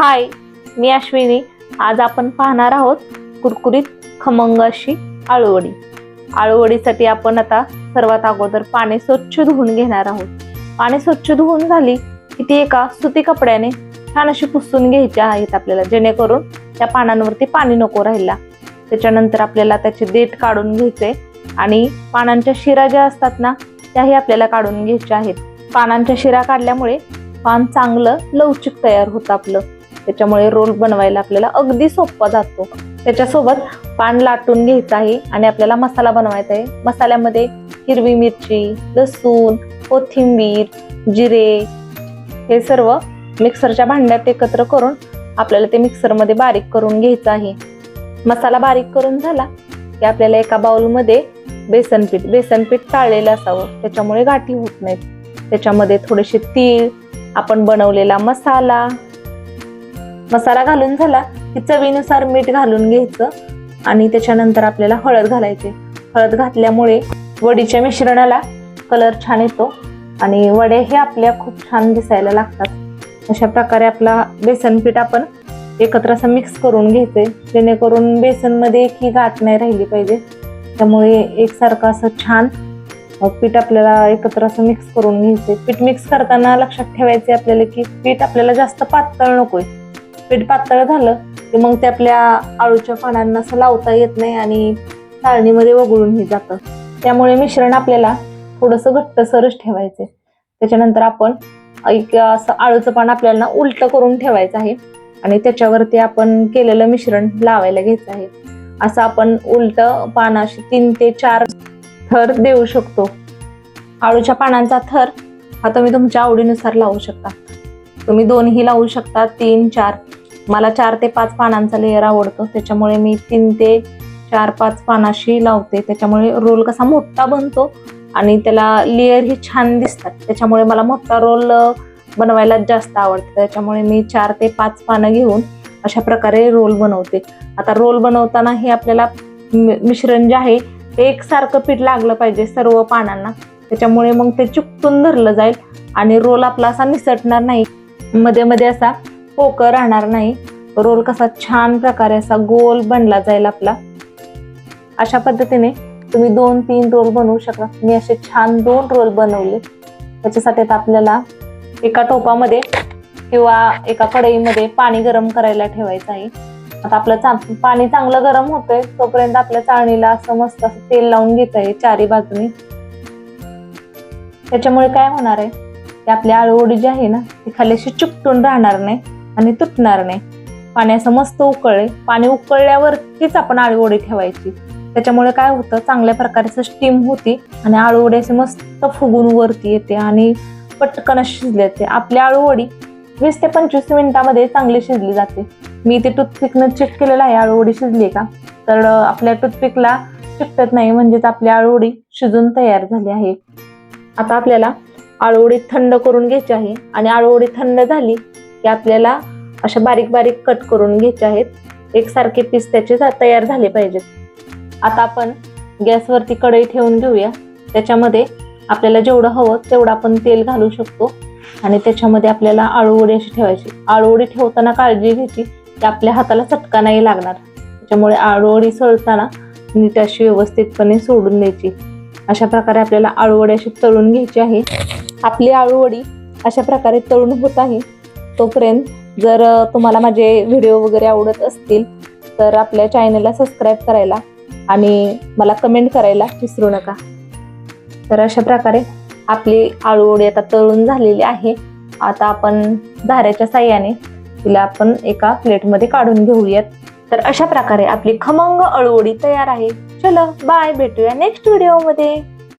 हाय मी अश्विनी. आज आपण पाहणार आहोत कुरकुरीत खमंग अशी आळूवडी. आळूवडीसाठी आपण आता सर्वात अगोदर पाणी स्वच्छ धुवून घेणार आहोत. पाणी स्वच्छ धुवून झाली की ती एका सुती कपड्याने छान अशी पुसून घ्यायची आहेत आपल्याला जेणेकरून त्या पानांवरती पाणी नको राहिला त्याच्यानंतर आपल्याला त्याचे देठ काढून घ्यायचे आणि पानांच्या शिरा ज्या असतात ना त्याही आपल्याला काढून घ्यायच्या आहेत. पानांच्या शिरा काढल्यामुळे पान चांगलं लवचिक तयार होतं आपलं. त्याच्यामुळे रोल बनवायला आपल्याला अगदी सोपा जातो. त्याच्यासोबत पान लाटून घ्यायचं आहे आणि आपल्याला मसाला बनवायचा आहे. मसाल्यामध्ये हिरवी मिरची लसूण कोथिंबीर जिरे हे सर्व मिक्सरच्या भांड्यात एकत्र करून आपल्याला ते मिक्सरमध्ये बारीक करून घ्यायचं आहे. मसाला बारीक करून झाला की आपल्याला एका बाउलमध्ये बेसन पीठ बेसन पीठ टाळलेलं असावं. त्याच्यामुळे गाठी होत नाहीत. त्याच्यामध्ये थोडेसे तीळ आपण बनवलेला मसाला मसाला घालून झाला की चवीनुसार मीठ घालून घ्यायचं आणि त्याच्यानंतर आपल्याला हळद घालायची. हळद घातल्यामुळे वडीच्या मिश्रणाला कलर छान येतो आणि वडे हे आपल्या खूप छान दिसायला लागतात. अशा प्रकारे आपला बेसन पीठ आपण एकत्र असं मिक्स करून घ्यायचे जेणेकरून बेसनमध्ये एकही गाठ नाही राहिली पाहिजे. त्यामुळे एकसारखं असं छान पीठ आपल्याला एकत्र असं मिक्स करून घ्यायचे पीठ मिक्स करताना लक्षात ठेवायचे आपल्याला की पीठ आपल्याला जास्त पातळ नकोय. पीठ पातळ झालं की मग ते आपल्या आळूच्या पानांना असं लावता येत नाही आणि चाळणीमध्ये वगळूनही जातं. त्यामुळे मिश्रण आपल्याला थोडंसं घट्टसरच ठेवायचे त्याच्यानंतर आपण एक असं आळूचं पान आपल्याला उलटं करून ठेवायचं आहे आणि त्याच्यावरती आपण केलेलं मिश्रण लावायला घ्यायचं आहे. असं आपण उलट पानाशी तीन ते चार थर देऊ शकतो. आळूच्या पानांचा थर हा तुम्ही तुमच्या आवडीनुसार लावू शकता. तुम्ही दोनही लावू शकता तीन चार. मला चार ते पाच पानांचा लेअर आवडतो त्याच्यामुळे मी तीन ते चार पाच पानाशी लावते. त्याच्यामुळे रोल कसा मोठा बनतो आणि त्याला लेअर ही छान दिसतात. त्याच्यामुळे मला मोठा रोल बनवायला जास्त आवडतं. त्याच्यामुळे मी चार ते पाच पानं घेऊन अशा प्रकारे रोल बनवते. आता रोल बनवताना हे आपल्याला मि- मिश्रण जे आहे ते एकसारखं पीठ लागलं पाहिजे सर्व पानांना. त्याच्यामुळे मग ते चुकटून धरलं जाईल आणि रोल आपला असा निसटणार नाही. मध्ये मध्ये असा पोकळ राहणार नाही. रोल कसा छान प्रकारे असा गोल बनला जाईल आपला. अशा पद्धतीने तुम्ही दोन तीन रोल बनवू शकता. मी असे छान दोन रोल बनवले. त्याच्यासाठी आता आपल्याला एका टोपामध्ये किंवा एका कढईमध्ये पाणी गरम करायला ठेवायचं आहे. आता आपलं चा पाणी चांगलं गरम होतंय तोपर्यंत आपल्या चाळणीला असं मस्त असं तेल लावून घेत आहे चारी बाजूनी. त्याच्यामुळे काय होणार आहे? की आपली आळूवडी जी आहे ना ती खाली अशी चिकटून राहणार नाही. आणि तुटणार नाही. पाणी असं मस्त उकळले. पाणी उकळल्यावरतीच आपण आळूवडी ठेवायची. त्याच्यामुळे काय होतं? चांगल्या प्रकारे स्टीम होती आणि आळूवडी असे मस्त फुगून वरती येते आणि पटकन शिजले जाते. आपली आळूवडी वीस ते पंचवीस मिनिटामध्ये चांगली शिजली जाते. मी ते टूथपिकनं चेक केलेलं आहे. आळूवडी शिजली का? तर आपल्या टूथपिकला चिकटत नाही. म्हणजेच आपली आळूवडी शिजून तयार झाली आहे. आता आपल्याला आळूवडी थंड करून घ्यायची आहे आणि आळूवडी थंड झाली की आपल्याला अशा बारीक बारीक कट करून घ्यायचे आहेत. एकसारखे पीस त्याचे तयार झाले पाहिजेत. आता आपण गॅसवरती कढई ठेवून घेऊया. त्याच्यामध्ये आपल्याला जेवढं हवं तेवढं आपण तेल घालू शकतो. आणि त्याच्यामध्ये आपल्याला आळूवडी अशी ठेवायची. आळूवडी ठेवताना काळजी घ्यायची की आपल्या हाताला चटका नाही लागणार. त्याच्यामुळे आळूवडी सोडताना नीट अशी व्यवस्थितपणे सोडून द्यायची. अशा प्रकारे आपल्याला आळूवडी अशी तळून घ्यायची आहे. आपली आळूवडी अशा प्रकारे तळून होत आहे. तोपर्यंत जर तुम्हाला माझे व्हिडिओ वगैरे आवडत असतील तर आपल्या चॅनलला सबस्क्राईब करायला आणि मला कमेंट करायला विसरू नका. तर अशा प्रकारे आपली आळूवडी आता तळून झालेली आहे. आता आपण धाऱ्याच्या साह्याने तिला आपण एका प्लेटमध्ये काढून घेऊयात. तर अशा प्रकारे आपली खमंग अळूवडी तयार आहे. चलो बाय भेटूया नेक्स्ट व्हिडिओमध्ये